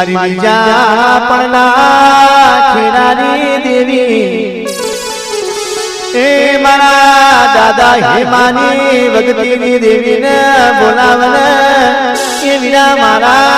મારી બીજા પણ ખેડાની દેવી. એ મારા દાદા હેમાની ભગતીની દેવીને બોલાવને એ વિના મારા.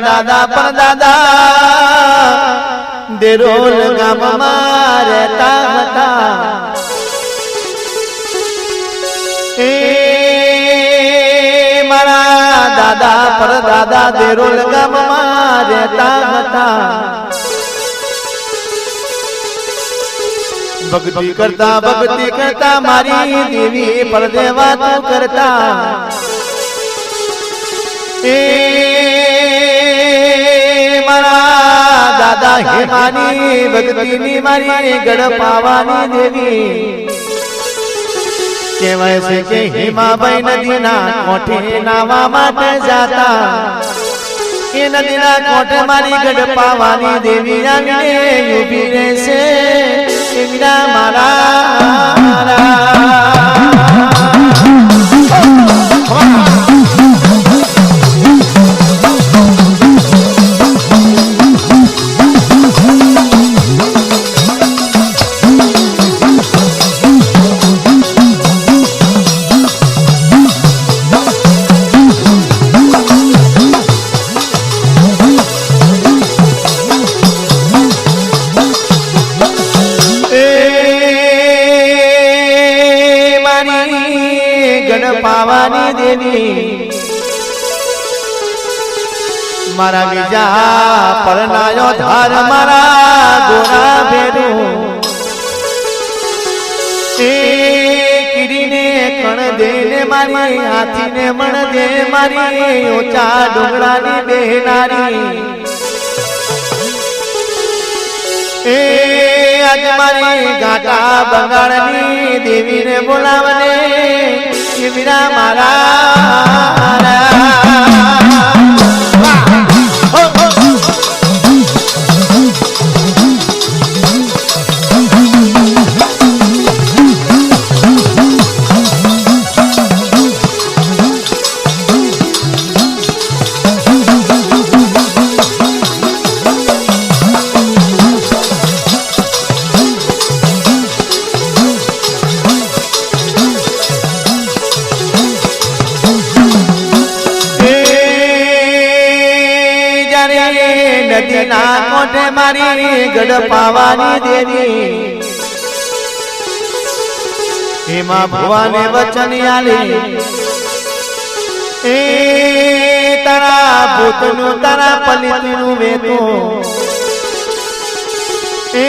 દાદા પણ દાદા દેરોલ ગામમાં રહેતા હતા એ મારા દાદા પર દાદા દેરોલ ગામમાં રહેતા હતા ભક્તિ કરતા ભક્તિ કરતા મારી દેવી પર દેવા તું કરતા એ મારા દાદા હેમાની ભક્તિની મારી ગડપાવાની દેવી કહેવાય છે કે હેમાબાઈ નદીના કોઠે નાવા માટે જાતા એ નદીના કોઠે મારી ગડપાવાની દેવી આવીને ઊભી રહેશે એ વિના મારા ગણપાવાની દેવી. મારા બીજા પરનાયો ધાર મારા ગોરા ભેરું. એ કીડીને કણ દે ને મારી, હાથીને મણ દે મારી ઓચા ડુંગળાની બેનારી એ આજ મારી ગાટા બંગાળની દેવીને બોલાવને. વીરા મારા ગડપાવાની દેવી. હેમા ભવાને વચન આલી. એ તારા ભૂતનું તારા પલિતનું વેતું. એ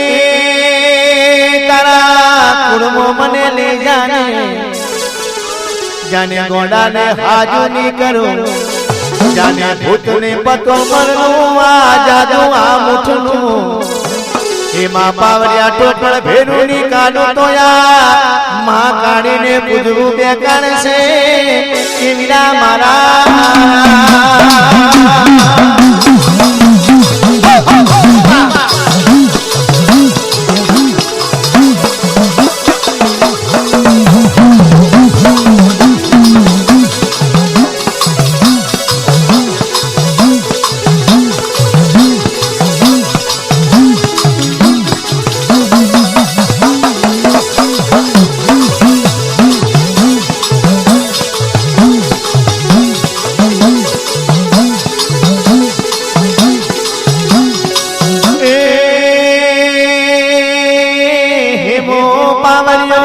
તારા કુડમો મને લઈ જાને. જાને ગોડાને હાજુ ની કરું. જાને ભૂતને પતો મરનું આ જાદુ આ મુઠનું. એમાં પાવર્યા ટોટળ ભેરું ની કાનો તોયા. માં કાઢીને પૂજવું બેકાર છે.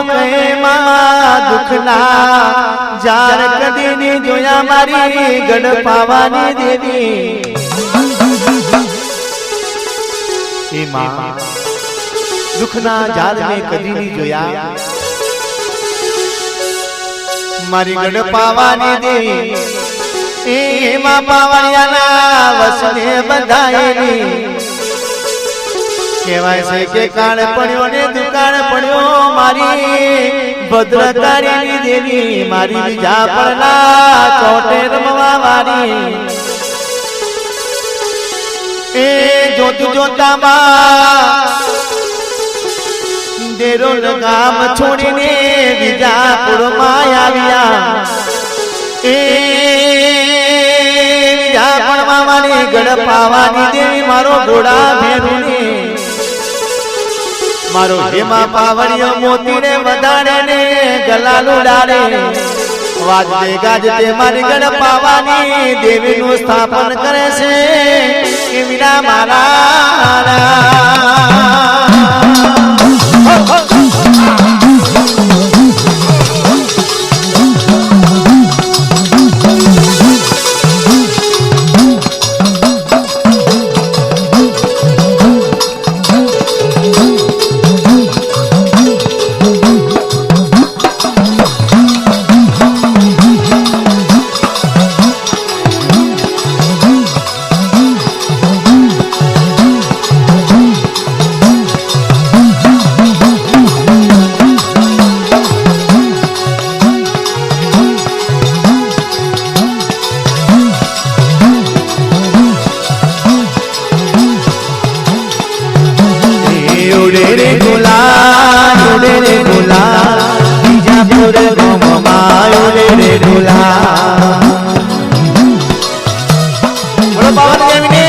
પ્રેમમાં દુખના જાર કદી જોયા મારી ગઢ પાવાની દેવી. દુખના જાર મેં કદી નહીં જોયા. મારી વસને બંધાયેલી કહેવાય છે કે કાળ પડ્યો ને દુકાળ પડ્યો મારી ભદ્રકારીની દેવી મારી બીજા પડના ચોટે રમવા વાળી. એ જોત જોતામાં દેરો ગામ છોડીને બીજાપુરમાં આવ્યા. એ બીજાપુરમાં મારી ગળ પાવાની દેવી મારો ઘોડા ભેરુને મારો હેમા પાવડિયો મોતી ને વધારે ને ગલાલુ ડાળે વાજતે ગાજતે મારી ગણ પાવાની દેવી નું સ્થાપન કરે છે. કે વિના મારા બીજાપુર ગામમાં ઉડે રે ગુલાલ બોલો પાવન દેવીને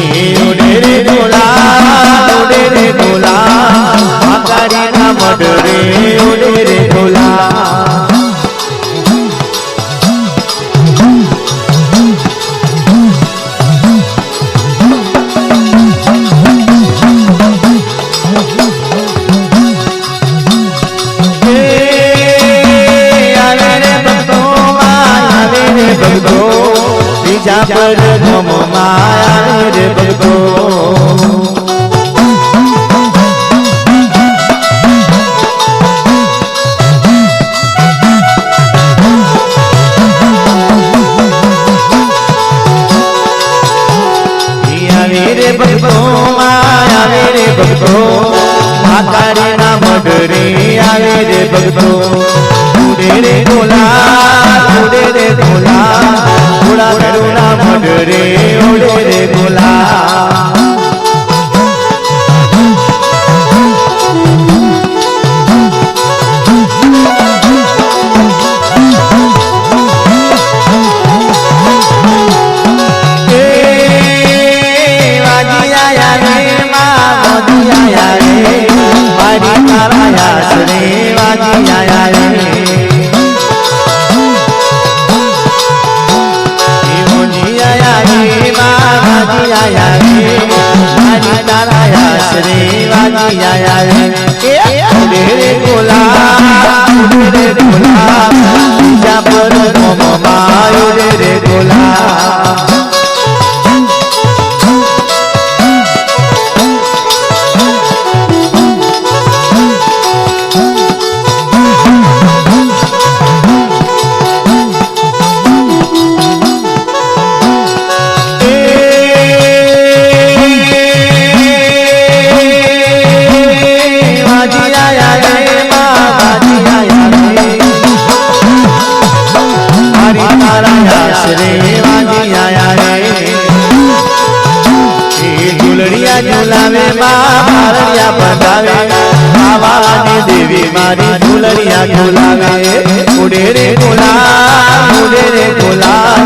રે રે રે આયા રે એ ઉડે રે ઝૂલાવે માં બધાવે. બાવાની દેવી મારી ઝૂલડિયા ઝુલાવે. ઉડે રે ગુલા ઉડે રે ગુલા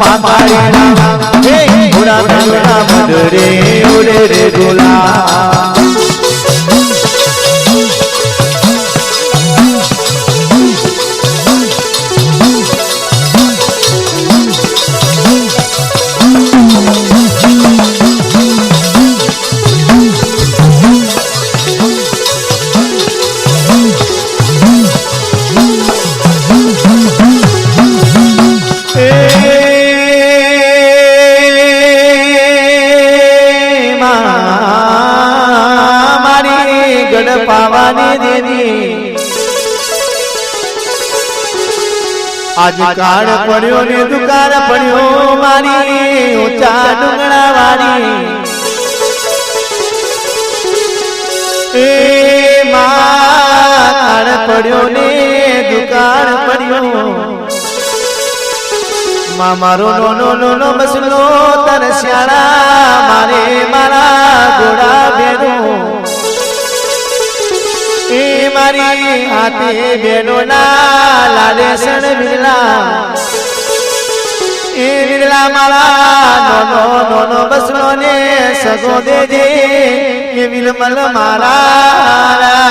મારી હે ઉડા ઉડા રે પાવાની દેવી. આજ કાળ પડ્યો ને દુકાળ પડ્યો મારી, ઊંચા ડુંગળા વાળી. એ કાળ પડ્યો ને દુકાળ પડ્યો. મા, મારો નો નો નો મસલો તર શ્યાળા મારે મારા મારી હાથે બેનો ના લાલે સણ વિરલા. એ બિરલા મારા નોનો નોનો બસનો ને સગો દેજે એ વિલમલ મારા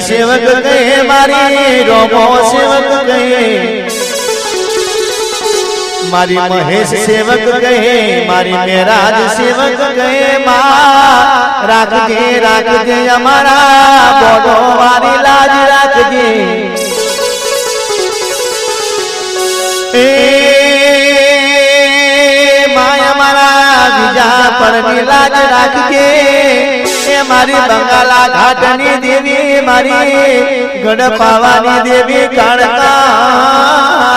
સેવક ગયે મારી રોમો સેવક ગયે મારી મહેશ સેવક ગયે મારી મેરાજ સેવક ગયે માં રાખજે રાખજે અમારા બોડો વારી લાજ રાખજે એ માયા મારા બીજા પરની લાજ રાખજે એ મારી બંગાલા ઘાટની દેવી મારી ગઢ પાવાની દેવી કાળકા